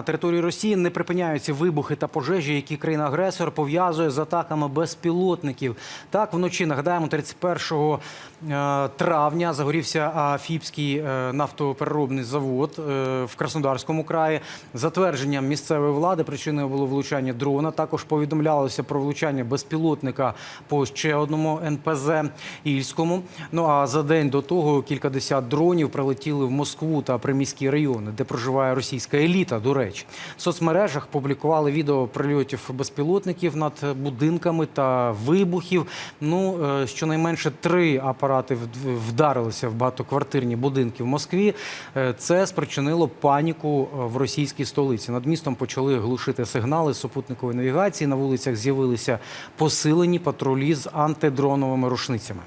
на території Росії не припиняються вибухи та пожежі, які країна-агресор пов'язує з атаками безпілотників. Так, вночі нагадаємо, 31 е, травня загорівся Афіпський е, нафтопереробний завод е, в Краснодарському краї. За твердженням місцевої влади, причиною було влучання дрона. Також повідомлялося про влучання безпілотника по ще одному НПЗ Ільському. Ну а за день до того кількадесят дронів прилетіли в Москву та приміські райони, де проживає російська еліта. До речі, в соцмережах публікували відео прильотів безпілотників над будинками та вибухів. Ну е, щонайменше три апарати вд- вдарилися в багатоквартирні будинки в Москві. Е, Це спричинило паніку е, в російській столиці. Над містом почали глушити сигнали супутникової навігації. На вулицях з'явилися посилені патрулі з антидроновими рушницями.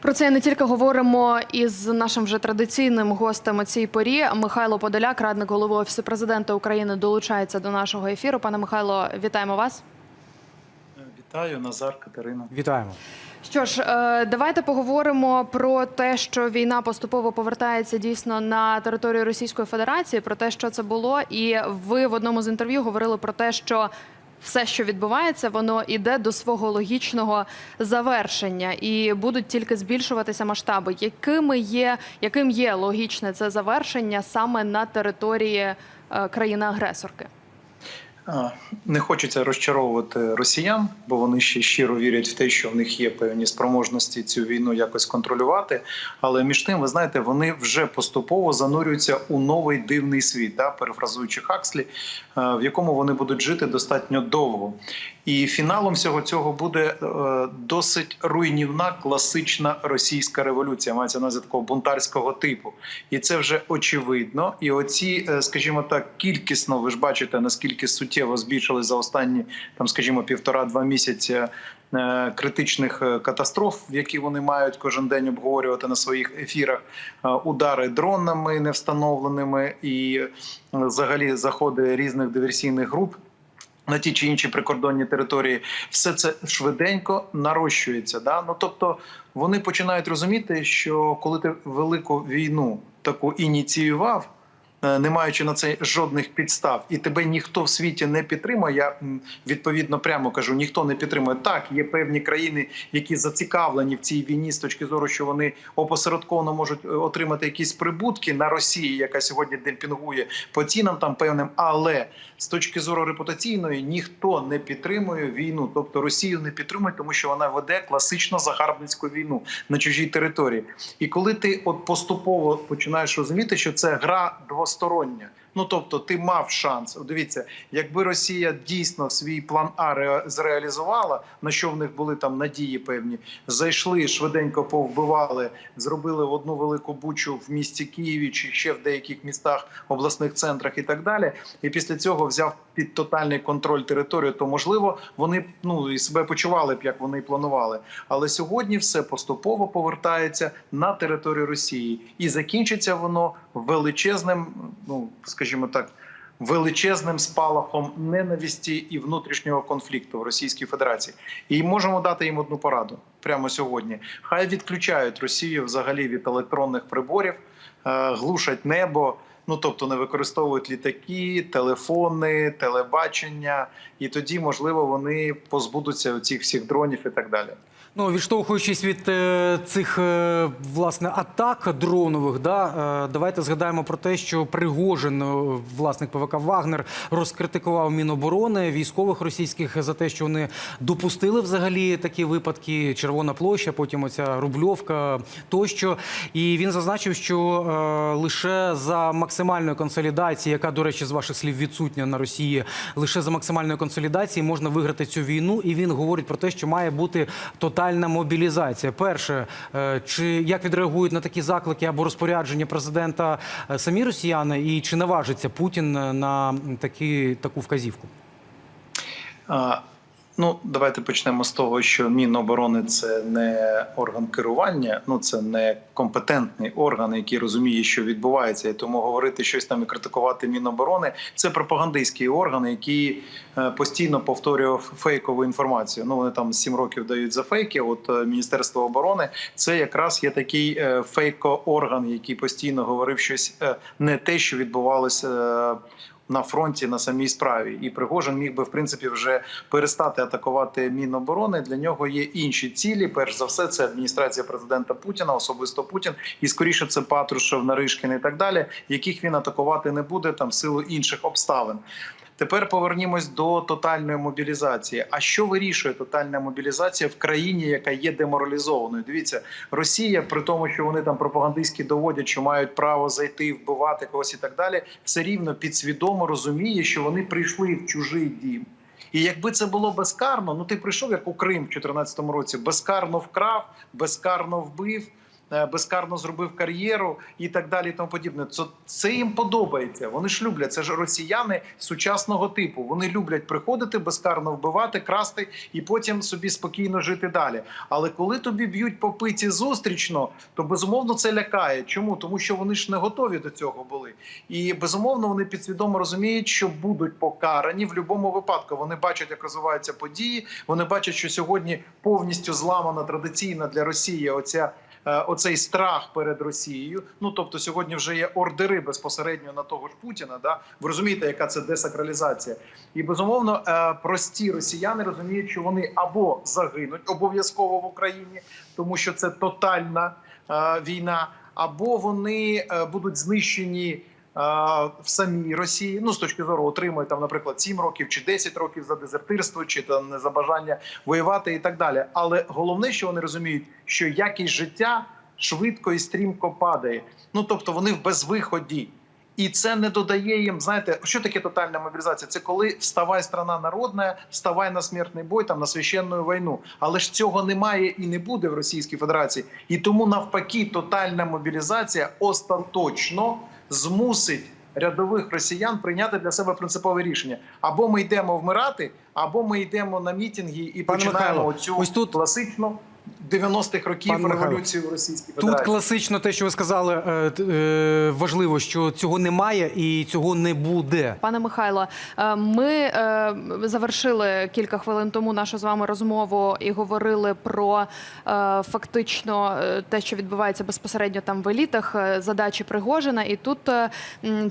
Про це не тільки говоримо із нашим вже традиційним гостем у цій порі. Михайло Подоляк, радник голови офісу президента України, долучається до нашого ефіру. Пане Михайло, вітаємо вас. Вітаю, Назар Катерина. Вітаємо. Що ж, е, давайте поговоримо про те, що війна поступово повертається дійсно на територію Російської Федерації, про те, що це було. І ви в одному з інтерв'ю говорили про те, що все, що відбувається, воно іде до свого логічного завершення, і будуть тільки збільшуватися масштаби. Якими є, яким є логічне це завершення саме на території е, країни-агресорки? Не хочеться розчаровувати росіян, бо вони ще щиро вірять в те, що в них є певні спроможності цю війну якось контролювати. Але між тим, ви знаєте, вони вже поступово занурюються у новий дивний світ, да, перефразуючи Хакслі, е, в якому вони будуть жити достатньо довго. І фіналом всього цього буде е, досить руйнівна класична російська революція, мається на такого бунтарського типу. І це вже очевидно. І оці, е, скажімо так, кількісно, ви ж бачите, наскільки суттєво збільшили за останні там, скажімо, півтора-два місяці. е, Критичних катастроф, які вони мають кожен день обговорювати на своїх ефірах, удари дронами невстановленими і взагалі заходи різних диверсійних груп на ті чи інші прикордонні території, все це швиденько нарощується. Да? Ну тобто вони починають розуміти, що коли ти велику війну таку ініціював. Е, Не маючи на це жодних підстав, і тебе ніхто в світі не підтримує. Я відповідно прямо кажу: ніхто не підтримує. Так, є певні країни, які зацікавлені в цій війні з точки зору, що вони опосередковано можуть е, отримати якісь прибутки на Росії, яка сьогодні демпінгує по цінам там певним. Але з точки зору репутаційної ніхто не підтримує війну, тобто Росію не підтримує, тому що вона веде класично загарбницьку війну на чужій території. І коли ти от поступово починаєш розуміти, що це гра двостороння. Ну тобто, ти мав шанс. Дивіться, якби Росія дійсно свій план А зреалізувала, на що в них були там надії певні, зайшли швиденько, повбивали, зробили в одну велику бучу в місті Києві чи ще в деяких містах, обласних центрах і так далі. І після цього взяв під тотальний контроль територію, то можливо вони ну і себе почували б, як вони і планували. Але сьогодні все поступово повертається на територію Росії, і закінчиться воно величезним, ну скажімо так. Величезним спалахом ненависті і внутрішнього конфлікту в Російській Федерації, і можемо дати їм одну пораду прямо сьогодні. Хай відключають Росію взагалі від електронних приборів, е, глушать небо. Ну тобто не використовують літаки, телефони, телебачення, і тоді можливо вони позбудуться цих всіх дронів і так далі. Ну, відштовхуючись від е, цих е, власне атак дронових, да, е, давайте згадаємо про те, що Пригожин, власник ПВК Вагнер, розкритикував Міноборони військових російських за те, що вони допустили взагалі такі випадки. Червона площа, потім оця Рубльовка тощо. І він зазначив, що е, лише за максимальної консолідації, яка, до речі, з ваших слів відсутня на Росії, лише за максимальної консолідації можна виграти цю війну. І він говорить про те, що має бути тотальна мобілізація. Перше, е, чи як відреагують на такі заклики або розпорядження президента е, самі росіяни, і чи наважиться Путін на такі таку вказівку? Ну, давайте почнемо з того, що Міноборони це не орган керування, ну це не компетентний орган, який розуміє, що відбувається, і тому говорити щось там і критикувати Міноборони це пропагандистський орган, який е, постійно повторював фейкову інформацію. Ну вони там сім років дають за фейки. От е, Міністерство оборони це якраз є такий е, фейко-орган, який постійно говорив щось не те, що відбувалося. На фронті на самій справі. І Пригожин міг би в принципі вже перестати атакувати Міноборони. Для нього є інші цілі. Перш за все, це адміністрація президента Путіна, особисто Путін, і скоріше це Патрушев, Наришкін і так далі, яких він атакувати не буде там силу інших обставин. Тепер повернімось до тотальної мобілізації. А що вирішує тотальна мобілізація в країні, яка є деморалізованою? Дивіться, Росія, при тому, що вони там пропагандистськи доводять, що мають право зайти, вбивати когось і так далі, все рівно підсвідомо розуміє, що вони прийшли в чужий дім. І якби це було безкарно, ну ти прийшов як у Крим в 2014 році, безкарно вкрав, безкарно вбив. Е, Безкарно зробив кар'єру і так далі, і тому подібне. Це, це їм подобається. Вони ж люблять. Це ж росіяни сучасного типу. Вони люблять приходити, безкарно вбивати, красти і потім собі спокійно жити далі. Але коли тобі б'ють по пиці зустрічно, то безумовно це лякає. Чому? Тому що вони ж не готові до цього були. І безумовно вони підсвідомо розуміють, що будуть покарані в будь-якому випадку. Вони бачать, як розвиваються події. Вони бачать, що сьогодні повністю зламана традиційна для Росії оця. Е, Оцей страх перед Росією, ну тобто сьогодні вже є ордери безпосередньо на того ж Путіна. Да ви розумієте, яка це десакралізація, і безумовно е, прості росіяни розуміють, що вони або загинуть обов'язково в Україні, тому що це тотальна е, війна, або вони будуть знищені в самій Росії. Ну з точки зору отримують там, наприклад, 7 років чи 10 років за дезертирство, чи там за бажання воювати і так далі. Але головне, що вони розуміють, що якість життя швидко і стрімко падає. Ну тобто вони в безвиході. І це не додає їм, знаєте, що таке тотальна мобілізація? Це коли вставай страна народна, вставай на смертний бой, там на священну війну. Але ж цього немає і не буде в Російській Федерації. І тому навпаки, тотальна мобілізація остаточно змусить рядових росіян прийняти для себе принципове рішення: або ми йдемо вмирати, або ми йдемо на мітинги і Пане починаємо Михайло, цю ось тут- класичну 90-х років Пане Михайло, революцію в Російській Тут класично те, що ви сказали, е, е, важливо, що цього немає і цього не буде. Пане Михайло, е, ми завершили кілька хвилин тому нашу з вами розмову і говорили про фактично те, що відбувається безпосередньо там в елітах, задачі Пригожина. І тут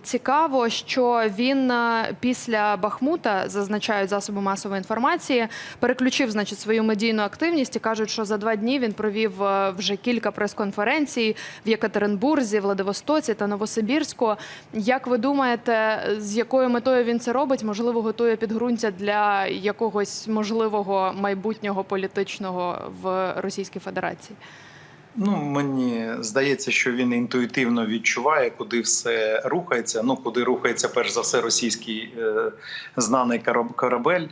цікаво, що він після Бахмута зазначають засоби масової інформації, переключив значить свою медійну активність і кажуть, що за два дні він провів е, вже кілька прес-конференцій в Єкатеринбурзі, Владивостоці та Новосибірську. Як ви думаєте, з якою метою він це робить? Можливо, готує підґрунтя для якогось можливого майбутнього політичного в Російській Федерації? Ну мені здається, що він інтуїтивно відчуває, куди все рухається. Ну куди рухається перш за все російський е, знаний корабель.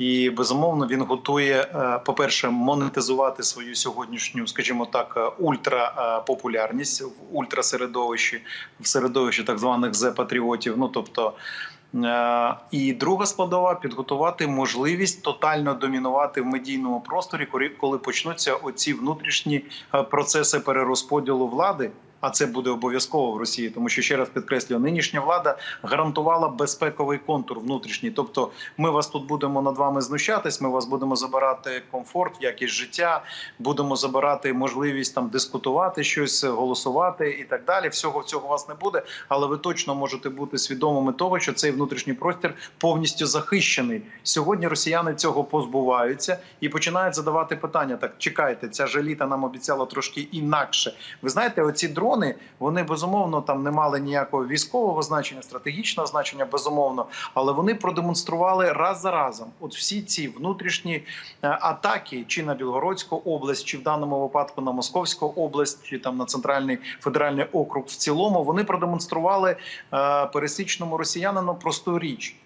І безумовно він готує, е, по-перше, монетизувати свою сьогоднішню, скажімо так, е, ультрапопулярність в ультрасередовищі, в середовищі так званих зе-патріотів. Ну тобто. Е, І друга складова підготувати можливість тотально домінувати в медійному просторі, коли- почнуться оці внутрішні е, процеси перерозподілу влади. А це буде обов'язково в Росії, тому що ще раз підкреслюю, нинішня влада гарантувала безпековий контур внутрішній. Тобто, ми вас тут будемо над вами знущатись. Ми вас будемо забирати комфорт, якість життя, будемо забирати можливість там дискутувати щось, голосувати і так далі. Всього цього у вас не буде, але ви точно можете бути свідомими того, що цей внутрішній простір повністю захищений. Сьогодні росіяни цього позбуваються і починають задавати питання: так чекайте, ця ж еліта нам обіцяла трошки інакше. Ви знаєте, оці дрони вони безумовно там не мали ніякого військового значення, стратегічного значення, безумовно, але вони продемонстрували раз за разом. От всі ці внутрішні е, атаки, чи на Білгородську область, чи в даному випадку на Московську область, чи там на центральний федеральний округ в цілому, вони продемонстрували е, пересічному росіянину просту річ.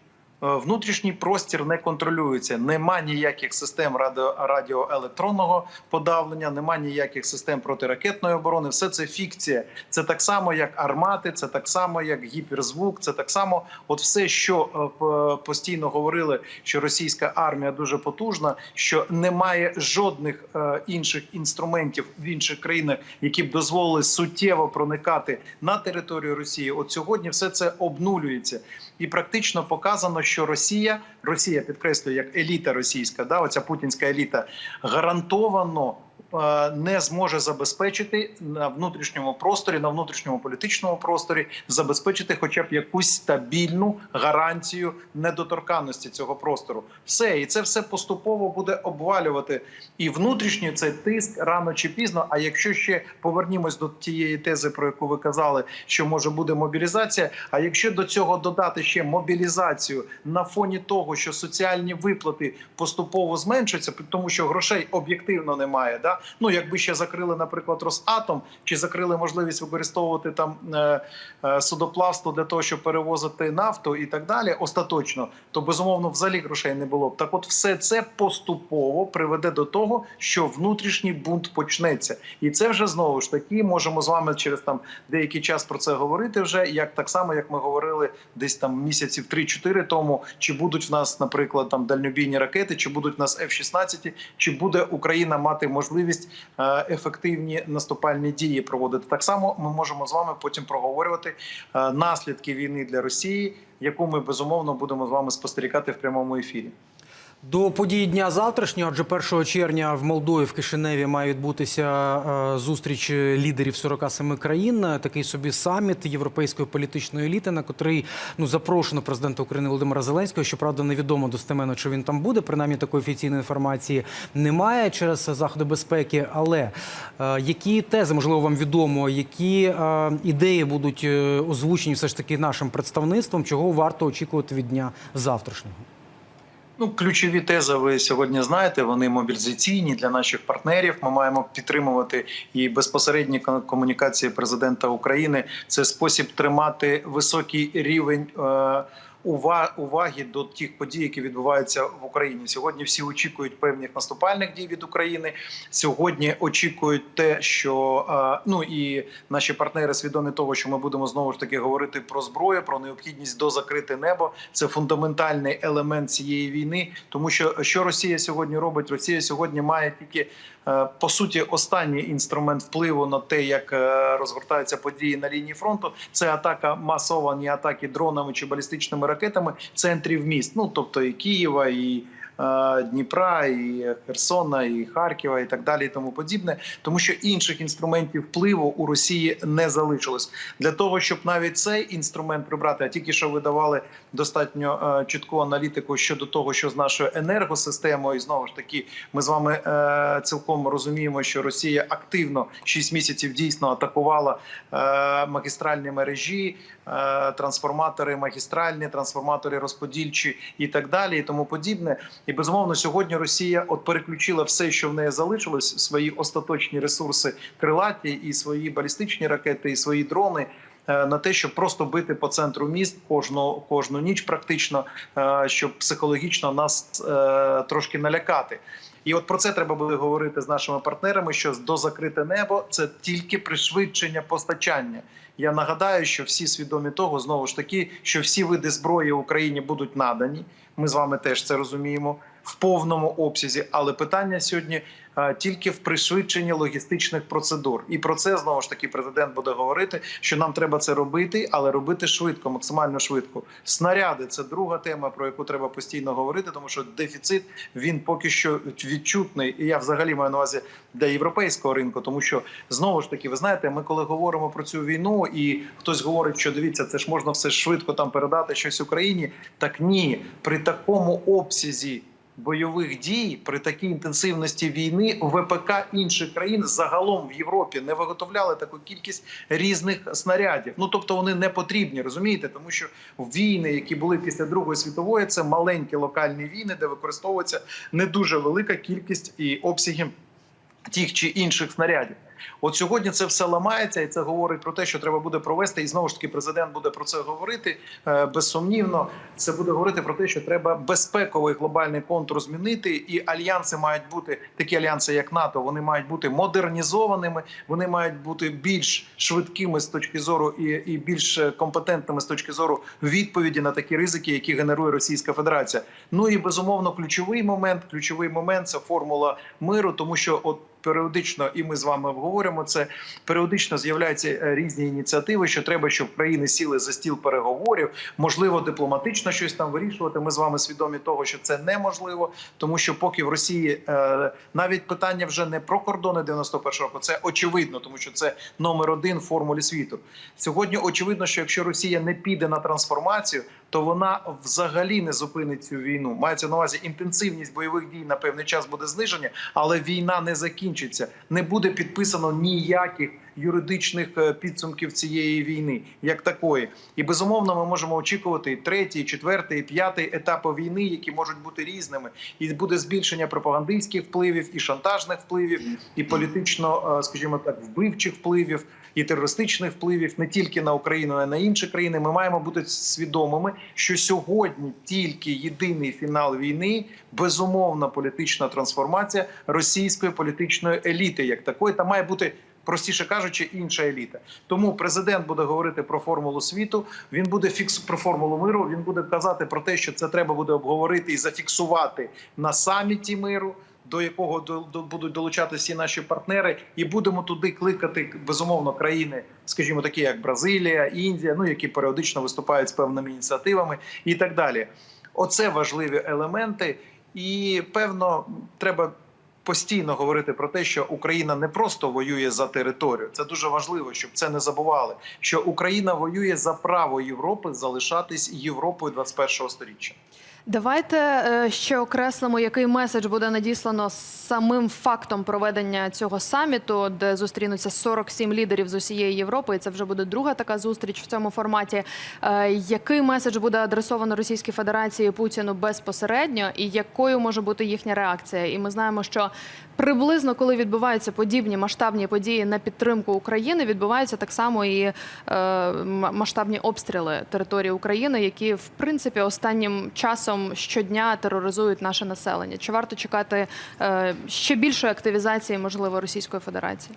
Е, Внутрішній простір не контролюється. Нема ніяких систем радіо, радіоелектронного подавлення, нема ніяких систем протиракетної оборони. Все це фікція. Це так само, як армати, це так само, як гіперзвук. Це так само, от все, що е, постійно говорили, що російська армія дуже потужна, що немає жодних е, інших інструментів в інших країнах, які б дозволили суттєво проникати на територію Росії. От сьогодні все це обнулюється і практично показано, що Росія, Росія підкреслюю, як еліта російська, да, оця путінська еліта, гарантовано не зможе забезпечити на внутрішньому просторі, на внутрішньому політичному просторі забезпечити хоча б якусь стабільну гарантію недоторканності цього простору. Все, і це все поступово буде обвалювати і внутрішній цей тиск рано чи пізно. А якщо ще повернімось до тієї тези, про яку ви казали, що може буде мобілізація. А якщо до цього додати ще мобілізацію на фоні того, що соціальні виплати поступово зменшуються, тому що грошей об'єктивно немає. Да? Ну якби ще закрили, наприклад, Росатом, чи закрили можливість використовувати там е, е, судоплавство для того, щоб перевозити нафту і так далі, остаточно, то безумовно взагалі грошей не було б. Так, от все це поступово приведе до того, що внутрішній бунт почнеться, і це вже знову ж таки можемо з вами через там деякий час про це говорити. Вже як так само, як ми говорили десь там місяців 3-4 тому, чи будуть в нас, наприклад, там дальнобійні ракети, чи будуть в нас F-16, чи буде Україна мати можливість е, ефективні наступальні дії проводити. Так само ми можемо з вами потім проговорювати е, наслідки війни для Росії, яку ми безумовно будемо з вами спостерігати в прямому ефірі. До події дня завтрашнього, адже 1 червня в Молдові в Кишиневі має відбутися е, зустріч лідерів 47 країн. е, Такий собі саміт європейської політичної еліти, на котрий ну запрошено президента України Володимира Зеленського. Щоправда, невідомо достеменно, чи він там буде. Принаймні такої офіційної інформації немає через заходи безпеки. Але е, які тези можливо вам відомо, які е, ідеї будуть е, озвучені все ж таки нашим представництвом, чого варто очікувати від дня завтрашнього? Ну, ключові тези ви сьогодні знаєте. Вони мобілізаційні для наших партнерів. Ми маємо підтримувати і безпосередні комунікації президента України. Це спосіб тримати високий рівень. Е- Уваги до тих подій, які відбуваються в Україні сьогодні. Всі очікують певних наступальних дій від України. Сьогодні очікують те, що е, ну і наші партнери свідомі того, що ми будемо знову ж таки говорити про зброю, про необхідність дозакрити небо. Це фундаментальний елемент цієї війни, тому що що Росія сьогодні робить? Росія сьогодні має тільки по суті останній інструмент впливу на те, як е, розгортаються події на лінії фронту. Це атака масовані атаки дронами чи балістичними ракетами центрів міст. Ну тобто і Києва, і е, Дніпра, і Херсона, і Харкова, і так далі, і тому подібне, тому що інших інструментів впливу у Росії не залишилось для того, щоб навіть цей інструмент прибрати. А тільки що ви давали достатньо е, чітку аналітику щодо того, що з нашою енергосистемою, і знову ж таки, ми з вами е, цілком розуміємо, що Росія активно 6 місяців дійсно атакувала е, магістральні мережі, е, трансформатори магістральні, трансформатори розподільчі і так далі, і тому подібне. І безумовно, сьогодні Росія от переключила все, що в неї залишилось, свої остаточні ресурси крилаті, і свої балістичні ракети, і свої дрони. е, На те, щоб просто бити по центру міст кожну кожну ніч, практично е, щоб психологічно нас е, трошки налякати. І от про це треба буде говорити з нашими партнерами. Що до закрите небо це тільки пришвидшення постачання. Я нагадаю, що всі свідомі того знову ж таки, що всі види зброї Україні будуть надані. Ми з вами теж це розуміємо в повному обсязі. Але питання сьогодні е, тільки в пришвидшенні логістичних процедур. І про це знову ж таки президент буде говорити, що нам треба це робити, але робити швидко, максимально швидко. Снаряди це друга тема, про яку треба постійно говорити, тому що дефіцит він поки що відчутний. І я взагалі маю на увазі для європейського ринку, тому що знову ж таки, ви знаєте, ми коли говоримо про цю війну, і хтось говорить, що дивіться, це ж можна все швидко там передати щось Україні. Так ні, при такому обсязі бойових дій при такій інтенсивності війни ВПК інших країн загалом в Європі не виготовляли таку кількість різних снарядів. Ну тобто вони не потрібні, розумієте, тому що війни, які були після Другої світової, це маленькі локальні війни, де використовується не дуже велика кількість і обсяги тих чи інших снарядів. От сьогодні це все ламається, і це говорить про те, що треба буде провести. І знову ж таки, президент буде про це говорити е, безсумнівно. Це буде говорити про те, що треба безпековий глобальний контур змінити, і альянси мають бути такі альянси, як НАТО. Вони мають бути модернізованими, вони мають бути більш швидкими з точки зору і, і більш компетентними з точки зору відповіді на такі ризики, які генерує Російська Федерація. Ну і безумовно, ключовий момент, ключовий момент це формула миру, тому що от періодично, і ми з вами обговорюємо це. Періодично з'являються е, різні ініціативи, що треба, щоб країни сіли за стіл переговорів, можливо, дипломатично щось там вирішувати. Ми з вами свідомі того, що це неможливо, тому що поки в Росії е, навіть питання вже не про кордони 91 року, це очевидно, тому що це номер один в формулі світу. Сьогодні очевидно, що якщо Росія не піде на трансформацію, то вона взагалі не зупинить цю війну. Мається на увазі інтенсивність бойових дій на певний час буде зниження, але війна не закінчиться. Не буде підписано ніяких юридичних е, підсумків цієї війни, як такої. І безумовно, ми можемо очікувати третій, четвертий, п'ятий етапи війни, які можуть бути різними. І буде збільшення пропагандистських впливів, і шантажних впливів, і політично, е, скажімо так, вбивчих впливів. І терористичних впливів не тільки на Україну, а й на інші країни. Ми маємо бути свідомими, що сьогодні тільки єдиний фінал війни безумовна політична трансформація російської політичної еліти, як такої, та має бути. Простіше кажучи, інша еліта. Тому президент буде говорити про формулу світу. Він буде фікс про формулу миру. Він буде казати про те, що це треба буде обговорити і зафіксувати на саміті миру, до якого будуть долучати всі наші партнери, і будемо туди кликати безумовно країни, скажімо, такі як Бразилія, Індія, ну які періодично виступають з певними ініціативами, і так далі. Оце важливі елементи, і певно, треба постійно говорити про те, що Україна не просто воює за територію. Це дуже важливо, щоб це не забували. Що Україна воює за право Європи залишатись Європою 21-го сторіччя. Давайте е, ще окреслимо, який меседж буде надіслано самим фактом проведення цього саміту, де зустрінуться 47 лідерів з усієї Європи. І це вже буде друга така зустріч в цьому форматі. Е, Який меседж буде адресовано Російській Федерації Путіну безпосередньо, і якою може бути їхня реакція? І ми знаємо, що приблизно коли відбуваються подібні масштабні події на підтримку України, відбуваються так само і е, масштабні обстріли території України, які в принципі останнім часом щодня тероризують наше населення. Чи варто чекати е, ще більшої активізації, можливо, Російської Федерації?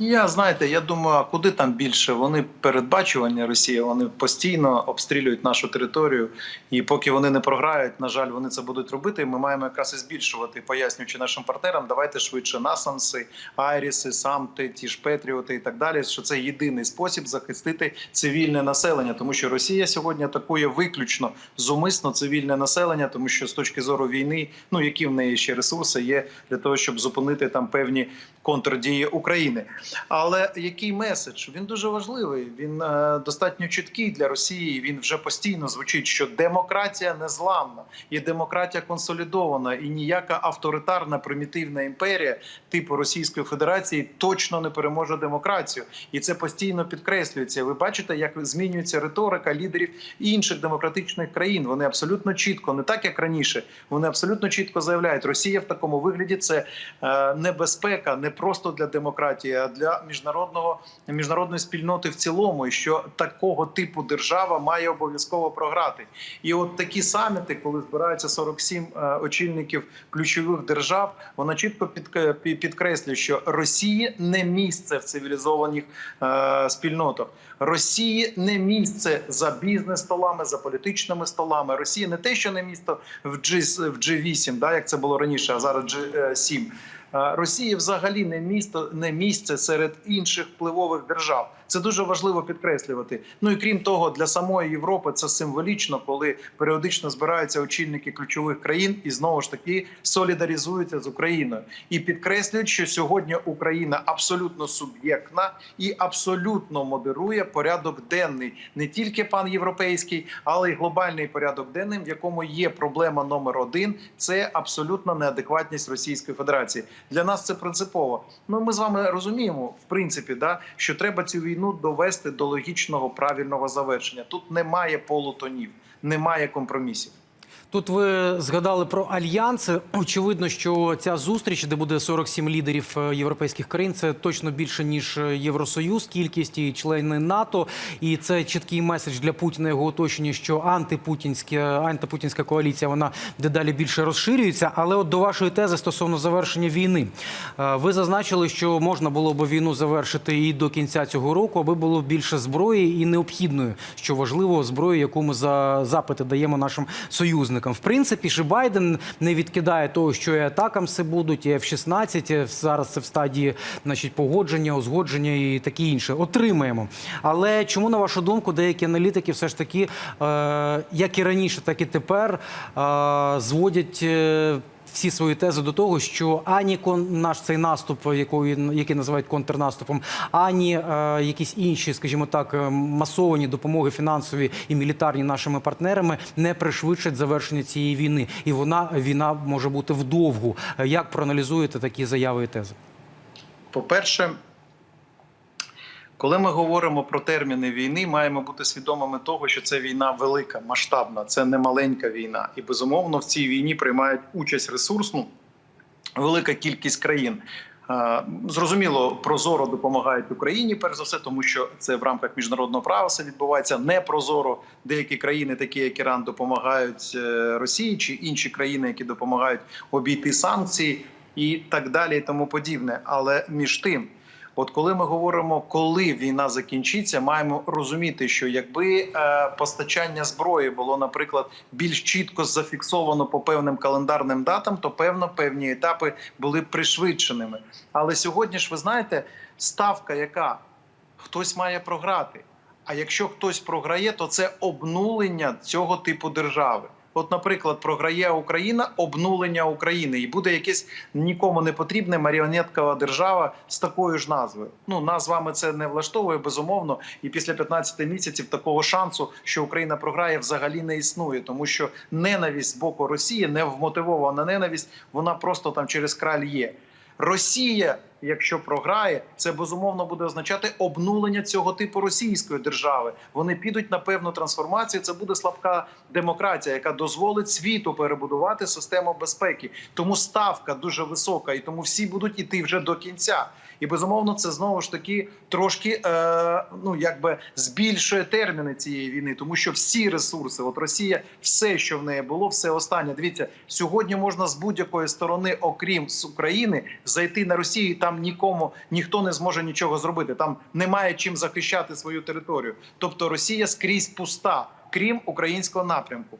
Я знаєте, я думаю, куди там більше? Вони передбачування Росія, вони постійно обстрілюють нашу територію. І поки вони не програють, на жаль, вони це будуть робити. Ми маємо якраз і збільшувати, пояснюючи нашим партнерам, давайте швидше насамси, айріси, самти, ті ж Петріоти і так далі. Що це єдиний спосіб захистити цивільне населення, тому що Росія сьогодні атакує виключно зумисно цивільне населення, тому що з точки зору війни, ну які в неї ще ресурси є для того, щоб зупинити там певні контрдії України. Але який меседж? Він дуже важливий. Він е, достатньо чіткий для Росії. Він вже постійно звучить, що демократія незламна, і демократія консолідована, і ніяка авторитарна примітивна імперія типу Російської Федерації точно не переможе демократію, і це постійно підкреслюється. Ви бачите, як змінюється риторика лідерів інших демократичних країн. Вони абсолютно чітко, не так як раніше. Вони абсолютно чітко заявляють, Росія в такому вигляді це е, небезпека не просто для демократії, а для міжнародного міжнародної спільноти в цілому, і що такого типу держава має обов'язково програти. І от такі саміти, коли збираються 47 е, очільників ключових держав, вона чітко підк- підкреслює, що Росії не місце в цивілізованих е, спільнотах. Росії не місце за бізнес-столами, за політичними столами. Росія не те, що не місто в G, в G8, да, як це було раніше, а зараз G7. Росії взагалі не місто, не місце серед інших впливових держав. Це дуже важливо підкреслювати. Ну і крім того, для самої Європи це символічно, коли періодично збираються очільники ключових країн і знову ж таки солідаризуються з Україною і підкреслюють, що сьогодні Україна абсолютно суб'єктна і абсолютно модерує порядок денний, не тільки панєвропейський, але й глобальний порядок денний, в якому є проблема номер один це абсолютна неадекватність Російської Федерації. Для нас це принципово. Ну ми з вами розуміємо, в принципі, да що треба цю війну довести до логічного правильного завершення. Тут немає полутонів, немає компромісів. Тут ви згадали про альянси. Очевидно, що ця зустріч, де буде 47 лідерів е, європейських країн, це точно більше ніж е, Євросоюз, кількість і члени НАТО. І це чіткий меседж для Путіна його оточення, що антипутінська антипутінська коаліція вона дедалі більше розширюється. Але от до вашої тези стосовно завершення війни, Е, ви зазначили, що можна було б війну завершити і до кінця цього року, аби було більше зброї і необхідної, що важливо, зброї, яку ми за запити даємо нашим союзникам. Противником. В принципі, ж Байден не відкидає того, що і атакам все будуть, і F-16, зараз це в стадії значить, погодження, узгодження і таке інше. Отримаємо. Але чому, на вашу думку, деякі аналітики все ж таки, е, як і раніше, так і тепер, е, зводять. Всі свої тези до того, що ані кон, наш цей наступ, який, який називають контрнаступом, ані е, якісь інші, скажімо так, е, масовані допомоги фінансові і мілітарні нашими партнерами не пришвидшать завершення цієї війни, і вона війна може бути вдовгу. Е, Як проаналізуєте такі заяви і тези? По-перше, коли ми говоримо про терміни війни, маємо бути свідомими того, що це війна велика, масштабна, це не маленька війна. І безумовно в цій війні приймають участь ресурсну велика кількість країн. Зрозуміло, прозоро допомагають Україні, перш за все, тому що це в рамках міжнародного права все відбувається. Не прозоро деякі країни, такі як Іран, допомагають е, Росії чи інші країни, які допомагають обійти санкції і так далі, і тому подібне. Але між тим, от коли ми говоримо, коли війна закінчиться, маємо розуміти, що якби е, постачання зброї було, наприклад, більш чітко зафіксовано по певним календарним датам, то певно певні етапи були пришвидшеними. Але сьогодні ж ви знаєте, ставка, яка хтось має програти. А якщо хтось програє, то це обнулення цього типу держави. От, наприклад, програє Україна обнулення України, і буде якесь нікому не потрібне маріонеткова держава з такою ж назвою. Ну нас з вами це не влаштовує безумовно. І після 15 місяців такого шансу, що Україна програє, взагалі не існує, тому що ненависть з боку Росії не вмотивована ненависть, вона просто там через краль є. Росія, якщо програє, це безумовно буде означати обнулення цього типу російської держави. Вони підуть на певну трансформацію. Це буде слабка демократія, яка дозволить світу перебудувати систему безпеки. Тому ставка дуже висока, і тому всі будуть іти вже до кінця. І безумовно, це знову ж таки трошки е, ну якби збільшує терміни цієї війни, тому що всі ресурси, от Росія, все, що в неї було, все останнє. Дивіться, сьогодні можна з будь-якої сторони, окрім з України, зайти на Росію. і Там нікому ніхто не зможе нічого зробити. Там немає чим захищати свою територію. Тобто Росія скрізь пуста, крім українського напрямку.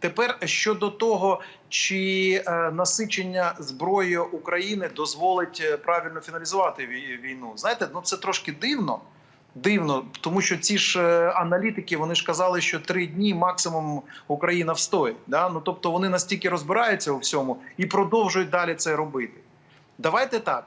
Тепер щодо того, чи е, насичення зброєю України дозволить е, правильно фіналізувати війну, знаєте, ну це трошки дивно. Дивно, тому що ці ж е, аналітики вони ж казали, що три дні максимум Україна встоїть. Да? Ну тобто вони настільки розбираються у всьому і продовжують далі це робити. Давайте так: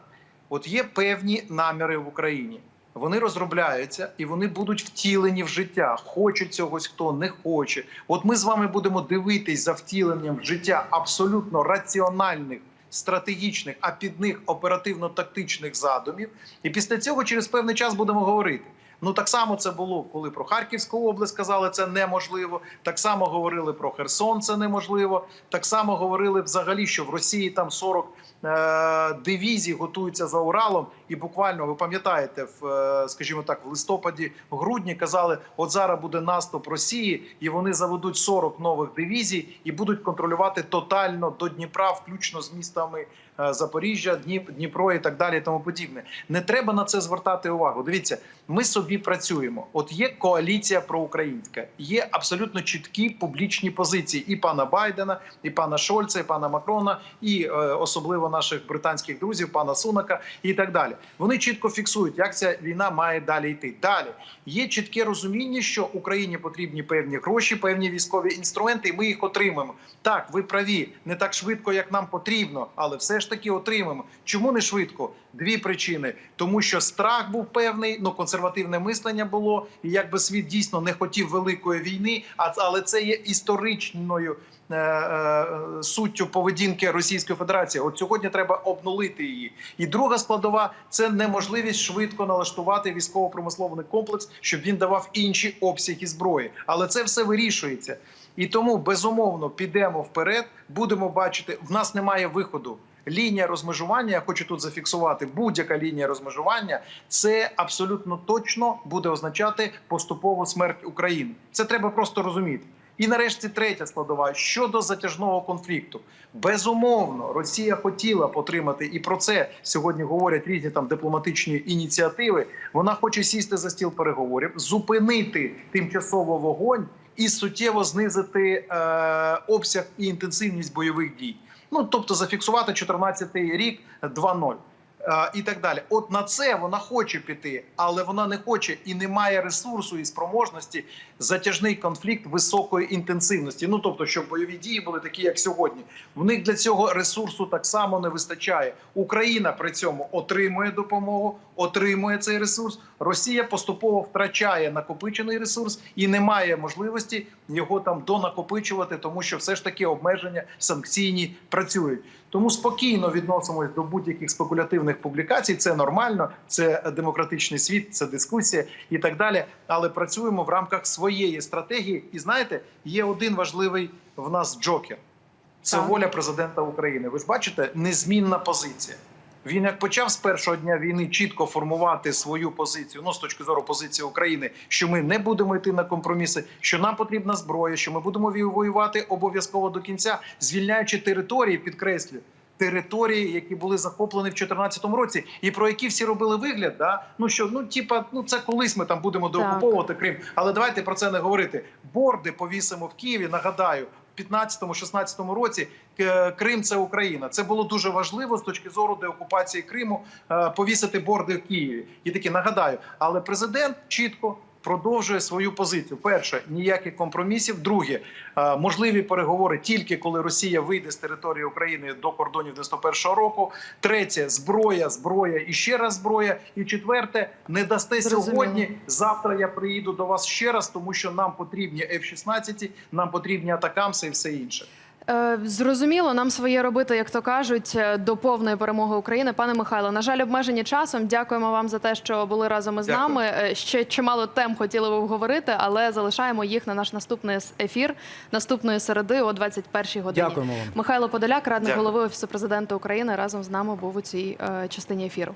от є певні наміри в Україні. Вони розробляються і вони будуть втілені в життя. Хоче цього хто не хоче. От ми з вами будемо дивитись за втіленням в життя абсолютно раціональних. Стратегічних, а під них оперативно-тактичних задумів, і після цього через певний час будемо говорити. Ну так само це було, коли про Харківську область казали, це неможливо. Так само говорили про Херсон, це неможливо. Так само говорили взагалі, що в Росії там 40 е- дивізій готуються за Уралом. І буквально ви пам'ятаєте, в е, скажімо так, в листопаді, в грудні казали, от зараз буде наступ Росії, і вони заведуть 40 нових дивізій і будуть контролювати тотально до Дніпра, включно з містами Запоріжжя, Дніп, Дніпро і так далі. і Тому подібне. Не треба на це звертати увагу. Дивіться, ми собі працюємо. От є коаліція проукраїнська, є абсолютно чіткі публічні позиції і пана Байдена, і пана Шольца, і пана Макрона, і е, особливо наших британських друзів, пана Сунака і так далі. Вони чітко фіксують, як ця війна має далі йти. Далі є чітке розуміння, що Україні потрібні певні гроші, певні військові інструменти, і ми їх отримаємо. Так, ви праві, не так швидко, як нам потрібно, але все ж таки отримаємо. Чому не швидко? Дві причини: тому що страх був певний, ну консервативне мислення було, і якби світ дійсно не хотів великої війни, а але це є історичною. е, е, Суттю поведінки Російської Федерації, от сьогодні треба обнулити її. І друга складова це неможливість швидко налаштувати військово-промисловий комплекс, щоб він давав інші обсяги зброї. Але це все вирішується. І тому безумовно підемо вперед. Будемо бачити, в нас немає виходу. Лінія розмежування, я хочу тут зафіксувати, будь-яка лінія розмежування, це абсолютно точно буде означати поступову смерть України. Це треба просто розуміти. І нарешті третя складова щодо затяжного конфлікту. Безумовно, Росія хотіла потримати, і про це сьогодні говорять різні там дипломатичні ініціативи. Вона хоче сісти за стіл переговорів, зупинити тимчасово вогонь і суттєво знизити е, обсяг і інтенсивність бойових дій. Ну тобто зафіксувати 14-й рік 2-0. Е, І так далі, от на це вона хоче піти, але вона не хоче і не має ресурсу і спроможності затяжний конфлікт високої інтенсивності. Ну тобто, щоб бойові дії були такі, як сьогодні. В них для цього ресурсу так само не вистачає. Україна при цьому отримує допомогу, отримує цей ресурс. Росія поступово втрачає накопичений ресурс і не має можливості його там донакопичувати, тому що все ж таки обмеження санкційні працюють. Тому спокійно відносимось до будь-яких спекулятивних публікацій. Це нормально, це демократичний світ, це дискусія і так далі. Але працюємо в рамках своєї стратегії. І знаєте, є один важливий в нас джокер. Це Так. воля президента України. Ви ж бачите, незмінна позиція. Він як почав з першого дня війни чітко формувати свою позицію, ну з точки зору позиції України, що ми не будемо йти на компроміси, що нам потрібна зброя, що ми будемо воювати обов'язково до кінця, звільняючи території, підкреслю. Території, які були захоплені в 2014 році, і про які всі робили вигляд, да ну що ну типа, ну це колись ми там будемо доокуповувати Крим. Але давайте про це не говорити. Борди повісимо в Києві. Нагадаю, 15-16 році е, Крим це Україна. Це було дуже важливо з точки зору деокупації Криму е, повісити борди в Києві. І таки нагадаю, але президент чітко. Продовжує свою позицію. Перше, ніяких компромісів. Друге, е, можливі переговори тільки коли Росія вийде з території України до кордонів 91-го року. Третє зброя, зброя і ще раз зброя. І четверте, не дасте сьогодні. Завтра я приїду до вас ще раз, тому що нам потрібні F-16, нам потрібні атакамси і все інше. Е, Зрозуміло, нам своє робити, як то кажуть, е, до повної перемоги України. Пане Михайло, на жаль, обмежені часом. Дякуємо вам за те, що були разом із Дякую. нами. Е, Ще чимало тем хотіли ви обговорити, але залишаємо їх на наш наступний ефір наступної середи о 21-й годині. Дякуємо вам. Михайло Подоляк, радник Дякую. голови офісу президента України, разом з нами був у цій частині ефіру.